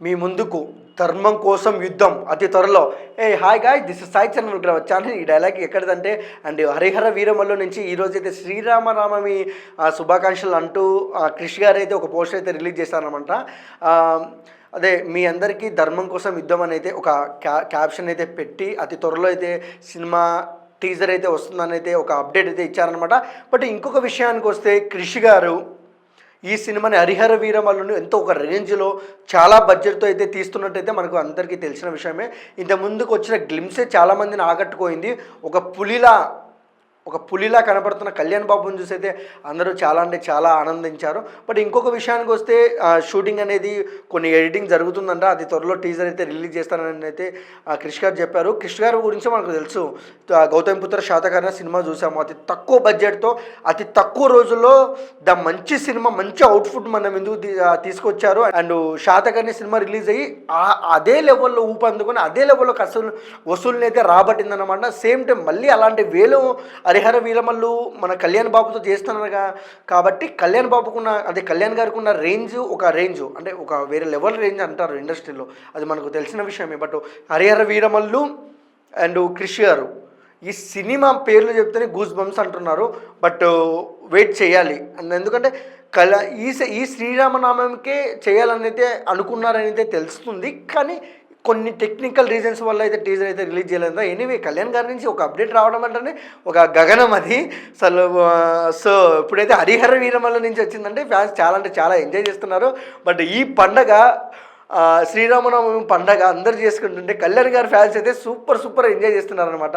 మీ ముందుకు ధర్మం కోసం యుద్ధం అతి త్వరలో. Hey hi guy this Sai Chandra ఇక్కడ వచ్చాను. ఈ డైలాగ్ ఎక్కడిదంటే అండ్ హరిహర వీరమల్లు నుంచి ఈరోజు అయితే శ్రీరామరామమి శుభాకాంక్షలు అంటూ ఆ, క్రిష్ గారు అయితే ఒక పోస్టర్ అయితే రిలీజ్ చేశారనమాట అదే మీ అందరికీ ధర్మం కోసం యుద్ధం అని అయితే ఒక క్యా క్యాప్షన్ అయితే పెట్టి అతి త్వరలో అయితే సినిమా టీజర్ అయితే వస్తుందని అయితే ఒక అప్డేట్ అయితే ఇచ్చారనమాట బట్ ఇంకొక విషయానికి వస్తే క్రిష్ గారు ఈ సినిమాని హరిహర వీరమల్లుని ఎంతో ఒక రేంజ్లో చాలా బడ్జెట్తో అయితే తీస్తున్నట్టయితే మనకు అందరికీ తెలిసిన విషయమే. ఇంత ముందుకు వచ్చిన గ్లిమ్సే చాలామందిని ఆకట్టుకోయింది. ఒక పులిలా ఒక పులిలా కనబడుతున్న కళ్యాణ్ బాబుని చూసి అయితే అందరూ చాలా అంటే చాలా ఆనందించారు. బట్ ఇంకొక విషయానికి వస్తే షూటింగ్ అనేది కొన్ని ఎడిటింగ్ జరుగుతుందంట. అది త్వరలో టీజర్ అయితే రిలీజ్ చేస్తానని అయితే క్రిష్ గారు చెప్పారు. క్రిష్ గారి గురించి మనకు తెలుసు. గౌతమ్ పుత్ర శాతకర్ణ సినిమా చూసాము. అతి తక్కువ బడ్జెట్తో అతి తక్కువ రోజుల్లో ద మంచి సినిమా మంచి అవుట్ఫుట్ మనం ఎందుకు తీసుకొచ్చారు. అండ్ శాతకర్ణి సినిమా రిలీజ్ అయ్యి అదే లెవెల్లో ఊపందుకొని అదే లెవెల్లో కసలు వసూలుని అయితే రాబట్టిందనమాట సేమ్ టైం మళ్ళీ అలాంటి వేలు హరిహర వీరమల్లు మన కళ్యాణ్ బాబుతో చేస్తున్నారు కాబట్టి కళ్యాణ్ బాబుకున్న అదే కళ్యాణ్ గారికి ఉన్న రేంజ్ ఒక రేంజ్ అంటే ఒక వేరే లెవెల్ రేంజ్ అంటారు ఇండస్ట్రీలో. అది మనకు తెలిసిన విషయమే. బట్ హరిహర వీరమల్లు అండ్ క్రిష్ గారు ఈ సినిమా పేర్లు చెప్తేనే గూస్ బంప్స్ అంటున్నారు. బట్ వెయిట్ చేయాలి. ఎందుకంటే కళ ఈ ఈ శ్రీరామనామంకే చేయాలని అయితే అనుకున్నారని అయితే తెలుస్తుంది. కానీ కొన్ని టెక్నికల్ రీజన్స్ వల్ల అయితే టీజర్ అయితే రిలీజ్ చేయలేదు. ఎనీవే కళ్యాణ్ గారి నుంచి ఒక అప్డేట్ రావడం అంటేనే ఒక గగనం అది. అసలు సో ఇప్పుడైతే హరిహర వీరమల్ల నుంచి వచ్చిందంటే ఫ్యాన్స్ చాలా అంటే చాలా ఎంజాయ్ చేస్తున్నారు. బట్ ఈ పండగ శ్రీరామనవమి పండగ అందరు చేసుకుంటుంటే కళ్యాణ్ గారి ఫ్యాన్స్ అయితే సూపర్ సూపర్ ఎంజాయ్ చేస్తున్నారు అనమాట